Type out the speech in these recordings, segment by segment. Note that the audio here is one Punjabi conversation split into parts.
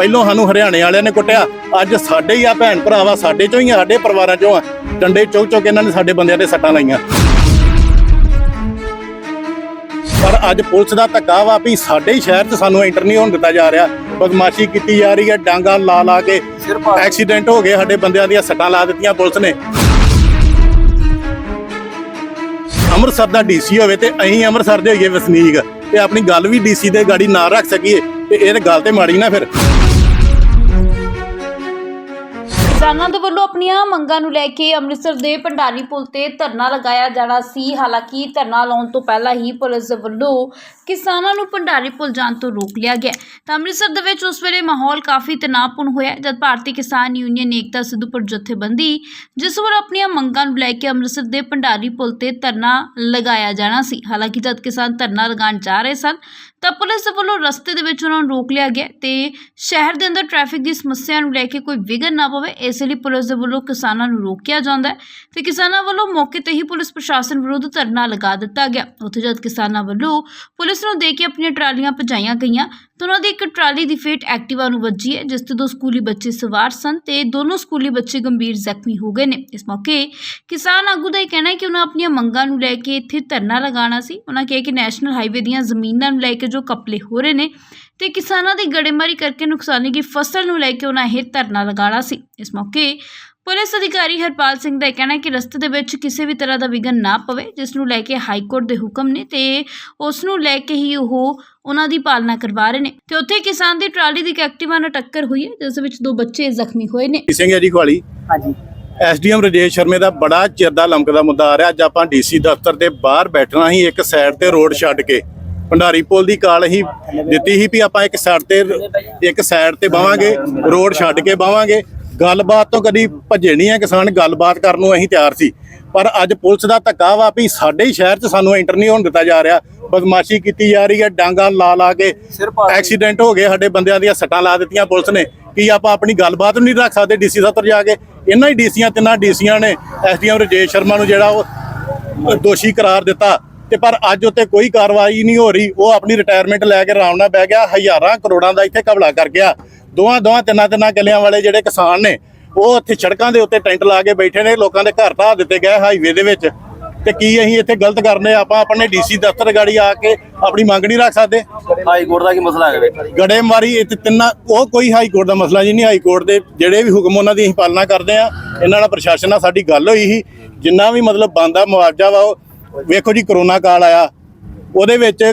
ਪਹਿਲੋਂ ਸਾਨੂੰ ਹਰਿਆਣੇ ਵਾਲਿਆਂ ਨੇ ਕੁੱਟਿਆ। ਅੱਜ ਸਾਡੇ ਹੀ ਆ ਭੈਣ ਭਰਾਵਾ, ਸਾਡੇ ਚੋਂ ਹੀ ਆ, ਸਾਡੇ ਪਰਿਵਾਰਾਂ ਚੋਂ ਆ। ਡੰਡੇ ਚੁੱਕ ਚੁੱਕ ਇਹਨਾਂ ਨੇ ਸਾਡੇ ਬੰਦਿਆਂ ਦੇ ਸੱਟਾਂ ਲਾਈਆਂ। ਪਰ ਅੱਜ ਪੁਲਿਸ ਦਾ ਧੱਕਾ ਵਾ ਵੀ ਸਾਡੇ ਹੀ ਸ਼ਹਿਰ 'ਚ ਸਾਨੂੰ ਐਂਟਰ ਨਹੀਂ ਹੋਣ ਦਿੱਤਾ ਜਾ ਰਿਹਾ। ਬਦਮਾਸ਼ੀ ਕੀਤੀ ਜਾ ਰਹੀ ਹੈ, ਡਾਂਗਾ ਲਾ ਲਾ ਕੇ ਐਕਸੀਡੈਂਟ ਹੋ ਗਏ, ਸਾਡੇ ਬੰਦਿਆਂ ਦੀਆਂ ਸੱਟਾਂ ਲਾ ਦਿੱਤੀਆਂ ਪੁਲਿਸ ਨੇ। ਅੰਮ੍ਰਿਤਸਰ ਦਾ ਡੀਸੀ ਹੋਵੇ ਤੇ ਅਸੀਂ ਅੰਮ੍ਰਿਤਸਰ ਦੇ ਹੋਈਏ ਵਸਨੀਕ ਤੇ ਆਪਣੀ ਗੱਲ ਵੀ ਡੀਸੀ ਦੇ ਗਾੜੀ ਨਾ ਰੱਖ ਸਕੀਏ ਤੇ ਇਹ ਗੱਲ ਤੇ ਮਾੜੀ ਨਾ ਫਿਰ। ਕਿਸਾਨਾਂ ਦੇ ਵੱਲੋਂ ਆਪਣੀਆਂ ਮੰਗਾਂ ਨੂੰ ਲੈ ਕੇ ਅੰਮ੍ਰਿਤਸਰ ਦੇ ਭੰਡਾਰੀ ਪੁਲ ਤੇ ਧਰਨਾ ਲਗਾਇਆ ਜਾਣਾ ਸੀ। ਹਾਲਾਂਕਿ ਧਰਨਾ ਲਾਉਣ ਤੋਂ ਪਹਿਲਾਂ ਹੀ ਪੁਲਿਸ ਦੇ ਵੱਲੋਂ ਕਿਸਾਨਾਂ ਨੂੰ ਭੰਡਾਰੀ ਪੁਲ ਜਾਣ ਤੋਂ ਰੋਕ ਲਿਆ ਗਿਆ। ਤਾਂ ਅੰਮ੍ਰਿਤਸਰ ਦੇ ਵਿੱਚ ਉਸ ਵੇਲੇ ਮਾਹੌਲ ਕਾਫੀ ਤਣਾਅਪੂਰਨ ਹੋਇਆ ਜਦ ਭਾਰਤੀ ਕਿਸਾਨ ਯੂਨੀਅਨ ਏਕਤਾ ਸਿੱਧੂਪੁਰ ਜਥੇਬੰਦੀ ਜਿਸ ਵੱਲੋਂ ਆਪਣੀਆਂ ਮੰਗਾਂ ਨੂੰ ਲੈ ਕੇ ਅੰਮ੍ਰਿਤਸਰ ਦੇ ਭੰਡਾਰੀ ਪੁਲ ਤੇ ਧਰਨਾ ਲਗਾਇਆ ਜਾਣਾ ਸੀ। ਹਾਲਾਂਕਿ ਜਦ ਕਿਸਾਨ ਧਰਨਾ ਲਗਾਉਣ ਜਾ ਰਹੇ ਸਨ, ਤਾਂ ਪੁਲਿਸ ਵੱਲੋਂ ਰਸਤੇ ਦੇ ਵਿੱਚ ਉਹਨਾਂ ਨੂੰ ਰੋਕ ਲਿਆ ਗਿਆ ਤੇ ਸ਼ਹਿਰ ਦੇ ਅੰਦਰ ਟ੍ਰੈਫਿਕ ਦੀ ਸਮੱਸਿਆ ਨੂੰ ਲੈ ਕੇ ਕੋਈ ਵਿਘਨ ਨਾ ਪਵੇ ਇਸੇ ਲਈ ਪੁਲਿਸ ਦੇ ਵੱਲੋਂ ਕਿਸਾਨਾਂ ਨੂੰ ਰੋਕਿਆ ਜਾਂਦਾ ਹੈ ਤੇ ਕਿਸਾਨਾਂ ਵੱਲੋਂ ਮੌਕੇ ਤੇ ਹੀ ਪੁਲਿਸ ਪ੍ਰਸ਼ਾਸਨ ਵਿਰੁੱਧ ਧਰਨਾ ਲਗਾ ਦਿੱਤਾ ਗਿਆ। ਉੱਥੇ ਜਦ ਕਿਸਾਨਾਂ ਵੱਲੋਂ ਪੁਲਿਸ ਨੂੰ ਦੇ ਕੇ ਆਪਣੀਆਂ ਟਰਾਲੀਆਂ ਭਜਾਈਆਂ ਗਈਆਂ ਤਾਂ ਉਹਨਾਂ ਦੀ ਇੱਕ ਟਰਾਲੀ ਦੀ ਫੇਟ ਐਕਟਿਵਾ ਨੂੰ ਵੱਜੀ ਹੈ, ਜਿਸ ਤੇ ਦੋ ਸਕੂਲੀ ਬੱਚੇ ਸਵਾਰ ਸਨ ਤੇ ਦੋਨੋਂ ਸਕੂਲੀ ਬੱਚੇ ਗੰਭੀਰ ਜ਼ਖਮੀ ਹੋ ਗਏ ਨੇ। ਇਸ ਮੌਕੇ ਕਿਸਾਨ ਆਗੂ ਦਾ ਇਹ ਕਹਿਣਾ ਹੈ ਕਿ ਉਹਨਾਂ ਆਪਣੀਆਂ ਮੰਗਾਂ ਨੂੰ ਲੈ ਕੇ ਇੱਥੇ ਧਰਨਾ ਲਗਾਉਣਾ ਸੀ। ਉਹਨਾਂ ਕਿਹਾ ਕਿ ਨੈਸ਼ਨਲ ਹਾਈਵੇ ਦੀਆਂ ਜ਼ਮੀਨਾਂ ਨੂੰ ਲੈ ਕੇ ਜੋ ਕਪਲੇ ਹੋ ਰਹੇ ਨੇ ਤੇ ਕਿਸਾਨਾਂ ਦੀ ਗੜੇਮਾਰੀ ਕਰਕੇ ਨੁਕਸਾਨੀ ਦੀ ਫਸਲ ਨੂੰ ਲੈ ਕੇ ਉਹਨਾਂ ਇਹ ਧਰਨਾ ਲਗਾਉਣਾ ਸੀ। ਇਸ ਮੌਕੇ ਪੁਲਿਸ ਅਧਿਕਾਰੀ ਹਰਪਾਲ ਸਿੰਘ ਦਾ ਇਹ ਕਹਿਣਾ ਹੈ ਕਿ ਰਸਤੇ ਦੇ ਵਿੱਚ ਕਿਸੇ ਵੀ ਤਰ੍ਹਾਂ ਦਾ ਵਿਘਨ ਨਾ ਪਵੇ ਜਿਸ ਨੂੰ ਲੈ ਕੇ ਹਾਈ ਕੋਰਟ ਦੇ ਹੁਕਮ ਨੇ ਤੇ ਉਸ ਨੂੰ ਲੈ ਕੇ ਹੀ ਉਹ ਉਹਨਾਂ ਦੀ ਪਾਲਣਾ ਕਰਵਾ ਰਹੇ ਨੇ। ਤੇ ਉੱਥੇ ਕਿਸਾਨ ਦੀ ਟਰਾਲੀ ਦੀ ਇੱਕ ਐਕਟਿਵਾ ਨਾਲ ਟੱਕਰ ਹੋਈ ਹੈ ਜਿਸ ਵਿੱਚ ਦੋ ਬੱਚੇ ਜ਼ਖਮੀ ਹੋਏ ਨੇ। ਸਿੰਘ ਹੈ ਜੀ ਖਵਾਲੀ ਹਾਂਜੀ। ਐਸਡੀਐਮ ਰਜੇਸ਼ ਸ਼ਰਮੇ ਦਾ ਬੜਾ ਚਿਰ ਦਾ ਲੰਕਦਾ ਮੁੱਦਾ ਆ ਰਿਹਾ। ਅੱਜ ਆਪਾਂ ਡੀਸੀ ਦਫ਼ਤਰ ਦੇ ਬਾਹਰ ਬੈਠਣਾ ਹੀ ਇੱਕ ਸਾਈਡ ਤੇ ਰੋਡ ਛੱਡ ਕੇ। ਭੰਡਾਰੀ ਪੁਲ ਦੀ ਕਾਲ ਹੀ ਦਿੱਤੀ ਸੀ ਵੀ ਆਪਾਂ ਇੱਕ ਸਾਈਡ ਤੇ ਇੱਕ ਸਾਈਡ ਤੇ ਬਾਵਾਂਗੇ ਰੋਡ ਛੱਡ ਕੇ ਬਾਵਾਂਗੇ ਗੱਲਬਾਤ ਤੋਂ ਕਦੀ ਭੱਜੇ ਨਹੀਂ ਹੈ ਕਿਸਾਨ ਗੱਲਬਾਤ ਕਰਨ ਨੂੰ ਅਸੀਂ ਤਿਆਰ ਸੀ। ਪਰ ਅੱਜ ਪੁਲਿਸ ਦਾ ਧੱਕਾ ਵਾ ਵੀ ਸਾਡੇ ਹੀ ਸ਼ਹਿਰ 'ਚ ਸਾਨੂੰ ਐਂਟਰ ਨਹੀਂ ਹੋਣ ਦਿੱਤਾ ਜਾ ਰਿਹਾ। ਬਦਮਾਸ਼ੀ ਕੀਤੀ ਜਾ ਰਹੀ ਹੈ ਡਾਂਗਾ ਲਾ ਲਾ ਕੇ ਐਕਸੀਡੈਂਟ ਹੋ ਗਏ ਸਾਡੇ ਬੰਦਿਆਂ ਦੀਆਂ ਸੱਟਾਂ ਲਾ ਦਿੱਤੀਆਂ ਪੁਲਿਸ ਨੇ। ਕੀ ਆਪਾਂ ਆਪਣੀ ਗੱਲਬਾਤ ਨਹੀਂ ਰੱਖ ਸਕਦੇ ਡੀਸੀ ਦਫ਼ਤਰ ਜਾ ਕੇ? ਇਹਨਾਂ ਹੀ ਡੀਸੀਆਂ ਤਿੰਨਾਂ ਡੀਸੀਆਂ ਨੇ ਐਸਡੀਐਮ ਰਜੇਸ਼ ਸ਼ਰਮਾ ਨੂੰ ਜਿਹੜਾ ਉਹ ਦੋਸ਼ੀ ਕਰਾਰ ਦਿੱਤਾ। ਤੇ ਪਰ ਅੱਜ ਉੱਤੇ ਕੋਈ ਕਾਰਵਾਈ ਨਹੀਂ ਹੋ ਰਹੀ। ਉਹ ਆਪਣੀ ਰਿਟਾਇਰਮੈਂਟ ਲੈ ਕੇ ਆਰਾਮ ਨਾਲ ਬਹਿ ਗਿਆ ਹਜ਼ਾਰਾਂ ਕਰੋੜਾਂ ਦਾ ਇੱਥੇ ਕਬਲਾ ਕਰ ਗਿਆ। ਦੋਹਾਂ ਦੋਹਾਂ ਤਿੰਨਾਂ ਤਿੰਨਾਂ ਕਿੱਲਿਆਂ ਵਾਲੇ ਜਿਹੜੇ ਕਿਸਾਨ ਨੇ ਉਹ ਇੱਥੇ ਸੜਕਾਂ ਦੇ ਉੱਤੇ ਟੈਂਟ ਲਾ ਕੇ ਬੈਠੇ ਨੇ ਲੋਕਾਂ ਦੇ ਘਰ ਢਾਹ ਦਿੱਤੇ ਗਏ ਹਾਈਵੇ ਦੇ ਵਿੱਚ। ਤੇ ਕੀ ਅਸੀਂ ਇੱਥੇ ਗਲਤ ਕਰਨੇ ਆਪਾਂ ਆਪਣੇ ਡੀਸੀ ਦਫ਼ਤਰ ਗਾੜੀ ਆ ਕੇ ਆਪਣੀ ਮੰਗ ਨਹੀਂ ਰੱਖ ਸਕਦੇ। ਹਾਈ ਕੋਰਟ ਦਾ ਕੀ ਮਸਲਾ ਹੈ ਗੜੇ ਮਾਰੀ ਇਹ ਤੇ ਤਿੰਨਾਂ ਉਹ ਕੋਈ ਹਾਈ ਕੋਰਟ ਦਾ ਮਸਲਾ ਜੀ ਨਹੀਂ। ਹਾਈ ਕੋਰਟ ਦੇ ਜਿਹੜੇ ਵੀ ਹੁਕਮ ਉਹਨਾਂ ਦੀ ਅਸੀਂ ਪਾਲਣਾ ਕਰਦੇ ਆ। ਇਹਨਾਂ ਨਾਲ ਪ੍ਰਸ਼ਾਸਨ ਨਾਲ ਸਾਡੀ ਗੱਲ ਹੋਈ ਸੀ। ਜਿੰਨਾ ਵੀ ਮਤਲਬ ਬੰਦਾ ਮੁਆਵਜ਼ਾ ਵਾ ਉਹ ਵੇਖੋ ਜੀ, ਕਰੋਨਾ ਕਾਲ ਆਇਆ। ਉਹਦੇ ਵਿੱਚ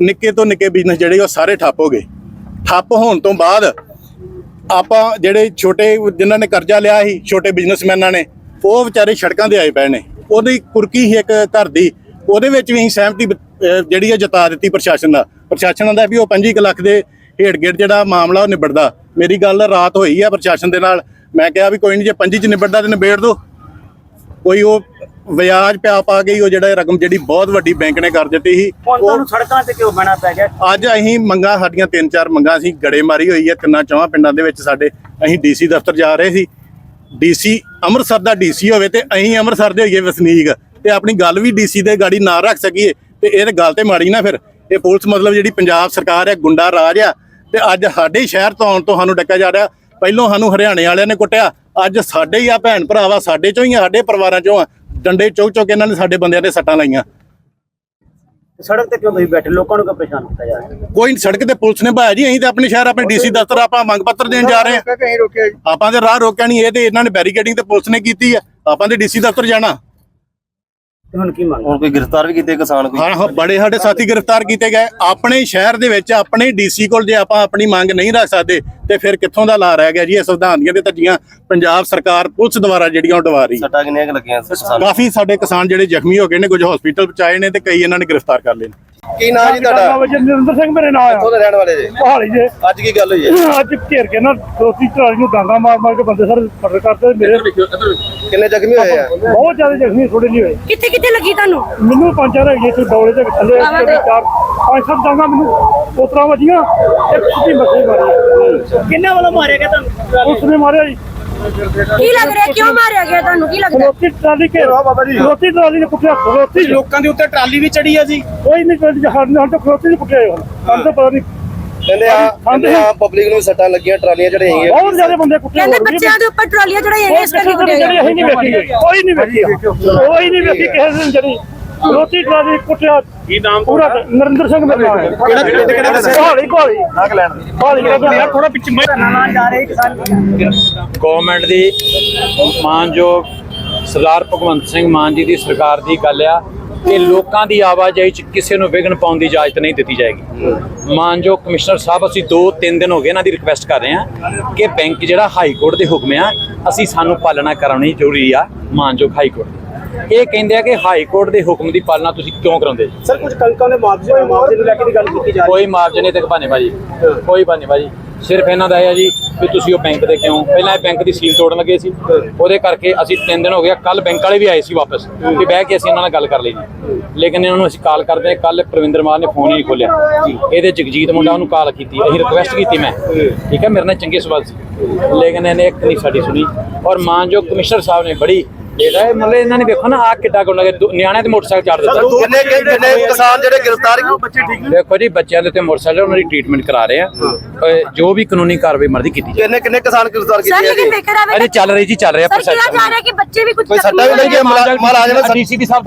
ਨਿੱਕੇ ਤੋਂ ਨਿੱਕੇ ਬਿਜ਼ਨਸ ਜਿਹੜੇ ਉਹ ਸਾਰੇ ਠੱਪ ਹੋ ਗਏ। ਠੱਪ ਹੋਣ ਤੋਂ ਬਾਅਦ ਆਪਾਂ ਜਿਹੜੇ ਛੋਟੇ ਜਿਨ੍ਹਾਂ ਨੇ ਕਰਜ਼ਾ ਲਿਆ ਸੀ, ਛੋਟੇ ਬਿਜ਼ਨਸਮੈਨਾਂ ਨੇ, ਉਹ ਵਿਚਾਰੇ ਸੜਕਾਂ ਤੇ ਆਏ ਪਏ ਨੇ। ਉਹਦੀ ਕੁਰਕੀ ਸੀ ਇੱਕ ਘਰ ਦੀ। ਉਹਦੇ ਵਿੱਚ ਵੀ ਅਸੀਂ ਸਹਿਮਤੀ ਜਿਹੜੀ ਹੈ ਜਤਾ ਦਿੱਤੀ ਪ੍ਰਸ਼ਾਸਨ ਦਾ। ਪ੍ਰਸ਼ਾਸਨ ਦਾ ਵੀ ਉਹ 25 ਲੱਖ ਦੇ ਹੇਠ ਗੇੜ ਜਿਹੜਾ ਮਾਮਲਾ ਉਹ ਨਿਬੜਦਾ। ਮੇਰੀ ਗੱਲ ਰਾਤ ਹੋਈ ਆ ਪ੍ਰਸ਼ਾਸਨ ਦੇ ਨਾਲ। ਮੈਂ ਕਿਹਾ ਵੀ ਕੋਈ ਨਹੀਂ ਜੇ 25 ਚ ਨਿਬੜਦਾ ਤੇ ਨਿਬੇੜ ਦੋ। ਕੋਈ ਉਹ ਵਿਆਜ ਪਿਆ ਪਾ ਕੇ ਹੀ ਉਹ ਜਿਹੜਾ ਰਕਮ ਜਿਹੜੀ ਬਹੁਤ ਵੱਡੀ ਬੈਂਕ ਨੇ ਕਰ ਦਿੱਤੀ ਸੀ ਹੁਣ ਉਹ ਤੁਹਾਨੂੰ ਸੜਕਾਂ ਤੇ ਕਿਉਂ ਬਹਿਣਾ ਪੈ ਗਿਆ? ਅੱਜ ਅਸੀਂ ਮੰਗਾ ਸਾਡੀਆਂ ਤਿੰਨ ਚਾਰ ਮੰਗਾਂ ਸੀ ਗੜੇਮਾਰੀ ਹੋਈ ਹੈ ਤਿੰਨਾਂ ਚੌਹਾਂ ਪਿੰਡਾਂ ਦੇ ਵਿੱਚ ਸਾਡੇ ਅਸੀਂ ਡੀਸੀ ਦਫ਼ਤਰ ਜਾ ਰਹੇ ਸੀ। ਡੀਸੀ ਅੰਮ੍ਰਿਤਸਰ ਦਾ ਡੀਸੀ ਹੋਵੇ ਤੇ ਅਸੀਂ ਅੰਮ੍ਰਿਤਸਰ ਦੇ ਹੋਈਏ ਵਸਨੀਕ। ਤੇ ਆਪਣੀ ਗੱਲ ਵੀ ਡੀਸੀ ਦੇ ਗਾੜੀ ਨਾ ਰੱਖ ਸਕੀਏ ਤੇ ਇਹ ਤਾਂ ਗੱਲ ਤੇ ਮਾੜੀ ਨਾ ਫਿਰ। ਇਹ ਪੁਲਿਸ ਮਤਲਬ ਜਿਹੜੀ ਪੰਜਾਬ ਸਰਕਾਰ ਹੈ ਗੁੰਡਾ ਰਾਜ ਆ ਤੇ ਅੱਜ ਸਾਡੇ ਸ਼ਹਿਰ ਤੋਂ ਆਉਣ ਤੋਂ ਸਾਨੂੰ ਡੱਕਿਆ ਜਾ ਰਿਹਾ। ਪਹਿਲੋਂ ਸਾਨੂੰ ਹਰਿਆਣੇ ਵਾਲਿਆਂ ਨੇ ਕੁੱਟਿਆ ਅੱਜ ਸਾਡੇ ਹੀ ਆ ਭੈਣ ਭਰਾਵਾ ਸਾਡੇ ਚੋਂ ਹੀ ਆ ਸਾਡੇ ਪਰਿਵਾਰਾਂ ਚੋਂ ਆ। ਡੰਡੇ ਚੁੱਕ ਚੁੱਕ ਇਹਨਾਂ ਨੇ ਸਾਡੇ ਬੰਦਿਆਂ ਦੇ ਸੱਟਾਂ ਲਾਈਆਂ। ਸੜਕ ਤੇ ਕਿਉਂ ਤੁਸੀਂ ਬੈਠੇ? ਲੋਕਾਂ ਨੂੰ ਕਿਉਂ ਪਰੇਸ਼ਾਨ ਕੀਤਾ ਜਾ ਰਿਹਾ? ਕੋਈ ਸੜਕ ਤੇ ਪੁਲਿਸ ਨੇ ਭਾਇਆ ਜੀ ਅਸੀਂ ਤੇ ਆਪਣੇ ਸ਼ਹਿਰ ਆਪਣੇ ਡੀਸੀ ਦਫ਼ਤਰ ਆਪਾਂ ਮੰਗ ਪੱਤਰ ਦੇਣ ਜਾ ਰਹੇ ਹਾਂ। ਆਪਾਂ ਤੇ ਰਾਹ ਰੋਕਿਆ ਨਹੀਂ ਇਹ ਤੇ ਇਹਨਾਂ ਨੇ ਬੈਰੀਕੇਡਿੰਗ ਤੇ ਪੁਲਿਸ ਨੇ ਕੀਤੀ ਆ ਆਪਾਂ ਤੇ ਡੀਸੀ ਦਫ਼ਤਰ ਜਾਣਾ। ਤੇ ਹੁਣ ਕੀ ਮੰਗ ਹੁਣ ਕੋਈ ਗ੍ਰਿਫਤਾਰ ਵੀ ਕੀਤੇ ਕਿਸਾਨ ਕੋਈ? ਹਾਂ ਹਾਂ ਬੜੇ ਸਾਡੇ ਸਾਥੀ ਗ੍ਰਿਫਤਾਰ ਕੀਤੇ ਗਏ। ਆਪਣੇ ਸ਼ਹਿਰ ਦੇ ਵਿੱਚ ਆਪਣੇ ਡੀਸੀ ਕੋਲ ਜੇ ਆਪਾਂ ਆਪਣੀ ਮੰਗ ਨਹੀਂ ਰੱਖ ਸਕਦੇ ਤੇ ਫਿਰ ਕਿੱਥੋਂ ਦਾ ਲਾ ਰਹਿ ਗਿਆ ਜੀ? ਇਹ ਸੰਵਿਧਾਨ ਦੀਆਂ ਤੇ ਧੱਜੀਆਂ ਪੰਜਾਬ ਸਰਕਾਰ ਪੁਲਿਸ ਦੁਆਰਾ ਜਿਹੜੀਆਂ ਉਹ ਡਵਾ ਰਹੀ। ਸੱਟਾਂ ਕਿੰਨੀਆਂ ਲੱਗੀਆਂ ਕਾਫੀ ਸਾਡੇ ਕਿਸਾਨ ਜਿਹੜੇ ਜ਼ਖਮੀ ਹੋ ਗਏ ਨੇ ਕੁਝ ਹਸਪੀਟਲ ਪਹੁੰਚਾਏ ਨੇ ਤੇ ਕਈ ਇਹਨਾਂ ਨੇ ਗ੍ਰਿਫਤਾਰ ਕਰ ਲਏ ਨੇ। ਕੀ ਨਾਂ ਜੀ ਤੁਹਾਡਾ? ਨਰਿੰਦਰ ਸਿੰਘ ਮੇਰੇ ਨਾਲ ਆ। ਦੇ ਰਹਿਣ ਵਾਲੇ ਜੀ? ਪਹਾੜੀ ਜੇ। ਅੱਜ ਕੀ ਗੱਲ ਹੋਈ ਹੈ? ਅੱਜ ਘੇਰ ਕੇ ਨਾ ਦੋਤੀ ਟਰਾਲੀ ਨੂੰ ਡਾਂਗਾ ਮਾਰ ਮਾਰ ਕੇ ਬੰਦੇ ਸਾਰੇ ਫੜ ਕਰਦੇ ਮੇਰੇ। ਕਿੰਨੇ ਜ਼ਖਮੀ ਹੋਏ ਆ? ਬਹੁਤ ਜ਼ਿਆਦਾ ਜ਼ਖਮੀ ਥੋੜੇ ਨਹੀਂ ਹੋਏ। ਕਿੱਥੇ ਕਿੱਥੇ ਲੱਗੀ ਤੁਹਾਨੂੰ? ਮੈਨੂੰ ਪੰਜ ਚਾਰ ਹੈਗੇ ਤੇ ਡੌਲੇ ਦੇ ਥੱਲੇ ਚਾਰ ਪੰਜ ਸੱਤ ਡਾਂਗਾ ਮੈਨੂੰ ਉਤਰਾ ਵੱਜੀਆਂ ਇੱਕ ਸਿੱਧੀ ਮੱਥੇ ਮਾਰੀ। ਕਿੰਨਾ ਵੱਲੋਂ ਮਾਰਿਆ ਗਿਆ ਤੁਹਾਨੂੰ? ਉਸ ਨੇ ਮਾਰਿਆ ਜੀ। ਕੀ ਲੱਗ ਰਿਹਾ? ਕਿਉਂ ਮਾਰਿਆ ਗਿਆ ਤੁਹਾਨੂੰ? ਕੀ ਲੱਗਦਾ? ਰੋਟੀ ਟਰਾਲੀ ਘੇਰ ਰੋਟੀ ਟਰਾਲੀ ਨੇ ਕੁੱਟਿਆ ਰੋਟੀ ਲੋਕਾਂ ਦੇ ਉੱਤੇ ਟਰਾਲੀ ਵੀ ਚੜੀ ਆ ਜੀ। ਕੋਈ ਨਹੀਂ ਕੋਈ ਜਹਾਜ਼ ਨਾਲ ਤਾਂ ਖਰੋਤੀ ਨਹੀਂ ਕੁੱਟਿਆ ਹੁਣ ਸਾਨੂੰ ਤਾਂ ਪਤਾ ਨਹੀਂ। ਕਹਿੰਦੇ ਆ ਕਹਿੰਦੇ ਆ ਪਬਲਿਕ ਨੂੰ ਸੱਟਾਂ ਲੱਗੀਆਂ ਟਰਾਲੀਆਂ ਚੜੇ ਹੈਗੀਆਂ ਬਹੁਤ ਜ਼ਿਆਦਾ ਬੰਦੇ ਕੁੱਟੇ ਕਹਿੰਦੇ ਬੱਚਿਆਂ ਦੇ ਉੱਪਰ ਟਰਾਲੀਆਂ ਚੜਾਈਆਂ ਇਸ ਕਰਕੇ ਕੁੱਟਿਆ ਕੋਈ ਨਹੀਂ ਵੇਖੀ ਕੋਈ ਨਹੀਂ ਵੇਖੀ ਕਿਸੇ ਦਿਨ ਜਿਹੜੀ ਰੋਟੀ ਟਰਾਲੀ ਕੁੱਟਿਆ। ਕੀ ਨਾਮ ਪੂਰਾ ਨਰਿੰਦਰ ਸਿੰਘ ਮੇਰਾ ਨਾਮ ਹੈ। ਕਿਹੜਾ ਪਿੰਡ ਕਿਹੜਾ ਦੱਸਿਆ ਕੋਹਲੀ ਕੋਹਲੀ। ਕੋਹਲੀ ਕਿਹੜਾ ਥੋੜਾ ਪਿੱਛੇ ਮੈਂ ਗਵਰਨਮੈਂਟ ਦੀ ਮਾਨਯੋਗ ਸਰਦਾਰ ਭਗਵੰਤ ਸਿੰਘ ਮਾਨ ਜੀ ਦੀ ਸਰਕਾਰ ਦੀ ਗੱਲ ਆ ਕਿ ਲੋਕਾਂ ਦੀ ਆਵਾਜਾਈ 'ਚ ਕਿਸੇ ਨੂੰ ਵਿਘਨ ਪਾਉਣ ਦੀ ਇਜਾਜ਼ਤ ਨਹੀਂ ਦਿੱਤੀ ਜਾਏਗੀ। ਮਾਨਯੋਗ ਕਮਿਸ਼ਨਰ ਸਾਹਿਬ ਅਸੀਂ 2-3 ਦਿਨ ਹੋ ਗਏ ਇਹਨਾਂ ਦੀ ਰਿਕੁਐਸਟ ਕਰ ਰਹੇ ਹਾਂ ਕਿ ਬੈਂਕ ਜਿਹੜਾ ਹਾਈ ਕੋਰਟ ਦੇ ਹੁਕਮ ਆ ਅਸੀਂ ਸਾਨੂੰ ਪਾਲਣਾ ਕਰਾਉਣੀ ਜ਼ਰੂਰੀ ਆ ਮਾਨਯੋਗ ਹਾਈ ਕੋਰਟ ਇਹ ਕਹਿੰਦੇ ਆ ਕਿ ਹਾਈ ਕੋਰਟ ਦੇ ਹੁਕਮ ਦੀ ਪਾਲਣਾ ਤੁਸੀਂ ਕਿਉਂ ਕਰਾਉਂਦੇ ਜੀ? ਸਰ ਕੁਝ ਕਣਕਾਂ ਦੇ ਮੁਆਵਜ਼ੇ ਮੁਆਵਜ਼ੇ ਨੂੰ ਲੈ ਕੇ ਵੀ ਗੱਲ ਕੀਤੀ ਜਾ ਰਹੀ ਕੋਈ ਮਾਰਜਨ ਨਹੀਂ ਤੇ ਬਹਾਨੇ ਬਾਜੀ। ਕੋਈ ਬਹਾਨੇ ਬਾਜੀ। ਸਿਰਫ ਇਹਨਾਂ ਦਾ ਇਹ ਆ ਜੀ ਵੀ ਤੁਸੀਂ ਉਹ ਬੈਂਕ ਦੇ ਕਿਉਂ? ਪਹਿਲਾਂ ਇਹ ਬੈਂਕ ਦੀ ਸੀਲ ਤੋੜਨ ਲੱਗੇ ਸੀ। ਉਹਦੇ ਕਰਕੇ ਅਸੀਂ ਤਿੰਨ ਦਿਨ ਹੋ ਗਿਆ ਕੱਲ ਬੈਂਕ ਵਾਲੇ ਵੀ ਆਏ ਸੀ ਵਾਪਸ ਵੀ ਬਹਿ ਕੇ ਅਸੀਂ ਇਹਨਾਂ ਨਾਲ ਗੱਲ ਕਰ ਲਈ ਜੀ। ਲੇਕਿਨ ਇਹਨਾਂ ਨੂੰ ਅਸੀਂ ਕਾਲ ਕਰਦੇ ਕੱਲ ਪ੍ਰਵਿੰਦਰ ਮਾਨ ਨੇ ਫੋਨ ਹੀ ਨਹੀਂ ਖੋਲਿਆ ਇਹਦੇ ਜਗਜੀਤ ਮੁੰਡਾ ਉਹਨੂੰ ਕਾਲ ਕੀਤੀ ਅਸੀਂ ਰਿਕੁਐਸਟ ਕੀਤੀ ਮੈਂ। ਠੀਕ ਹੈ ਮੇਰੇ ਨਾਲ ਚੰਗੇ ਸਵਾਲ ਸੀ। ਲੇਕਿਨ ਇਹਨੇ ਇੱਕ ਨਹੀਂ ਸਾਡੀ ਸੁਣੀ। ਔਰ ਮਾਨਯੋਗ ਕਮਿਸ਼ਨਰ ਸਾਹਿਬ ਨੇ ਬੜੀ ਇਹਦਾ ਇਹ ਮਤਲਬ ਇਹਨਾਂ ਨੇ ਵੇਖੋ ਨਾ ਆ ਕਿੱਡਾ ਗੁੰਡਾ ਨਿਆਣਿਆਂ ਤੇ ਮੋਟਰਸਾਈਕਲ ਚਾੜ ਦਿੱਤਾ। ਕਿੰਨੇ ਕਿੰਨੇ ਕਿਸਾਨ ਜਿਹੜੇ ਗ੍ਰਿਫਤਾਰ ਬੱਚੇ ਠੀਕ ਨੇ? ਦੇਖੋ ਜੀ ਬੱਚਿਆਂ ਦੇ ਉੱਤੇ ਮੋਟਰਸਾਈਕਲ ਉਹਨਾਂ ਦੀ ਟ੍ਰੀਟਮੈਂਟ ਕਰਾ ਰਹੇ ਆ। ਜੋ ਵੀ ਕਾਨੂੰਨੀ ਕਾਰਵਾਈ ਮਰਦੀ ਕੀਤੀ ਜਾਏ ਕਿੰਨੇ ਕਿੰਨੇ ਕਿਸਾਨ ਗ੍ਰਿਫਤਾਰ ਕੀਤੇ ਆ ਜਾਵੇ ਅਰੇ ਚੱਲ ਰਹੀ ਜੀ ਚੱਲ ਰਿਹਾ ਸਰ ਕਿਹਾ ਜਾ ਰਿਹਾ ਕਿ ਬੱਚੇ ਵੀ ਕੁਝ ਕੋਈ ਸੱਟਾ ਵੀ ਲੱਗੀ ਨੇ। ਡੀਸੀਪੀ ਸਾਹਿਬ